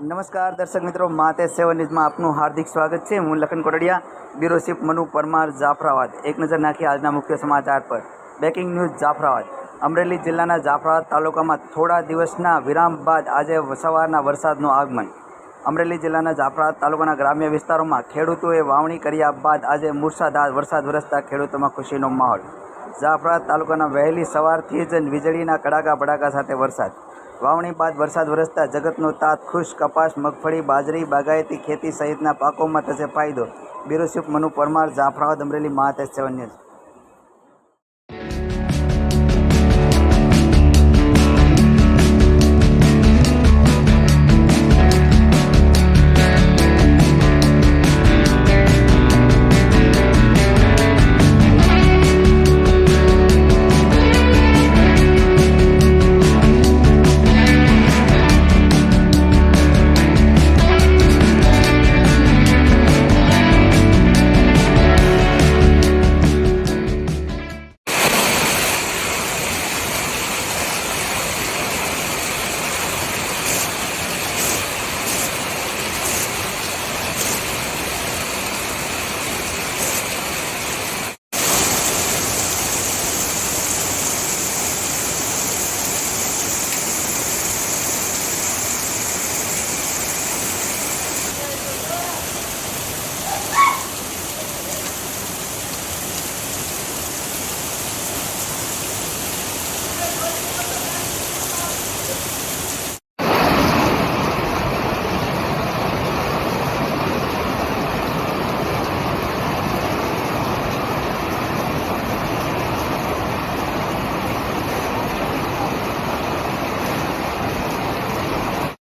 નમસ્કાર, દર્શક મિત્રો, માતે સેવન ન્યૂઝમાં આપનું હાર્દિક સ્વાગત છે. હું લખન કોટડિયા, બ્યુરો ચીફ મનુ પરમાર, જાફરાબાદ. એક નજર નાખી આજના મુખ્ય સમાચાર પર. Breaking news Jafrabad. અમરેલી જિલ્લાના જાફરાબાદ તાલુકામાં થોડા દિવસના વિરામ બાદ આજે સવારના વરસાદનું આગમન. અમરેલી જિલ્લાના જાફરાબાદ તાલુકાના ગ્રામ્ય વિસ્તારોમાં ખેડૂતોએ વાવણી કર્યા બાદ આજે મુરસાધાર વરસાદ વરસતા ખેડૂતોમાં ખુશીનો માહોલ. જાફરાબાદ તાલુકાના વહેલી સવારથી જ વીજળીના કડાકા ભડાકા સાથે વરસાદ. વાવણી બાદ વરસાદ વરસતા જગતનો તાત ખુશ, કપાસ, મગફળી, બાજરી, બાગાયતી ખેતી સહિતના પાકોમાં થશે ફાયદો. Bureau Manu Parmar, Jafrabad Amreli Mahatej seven news.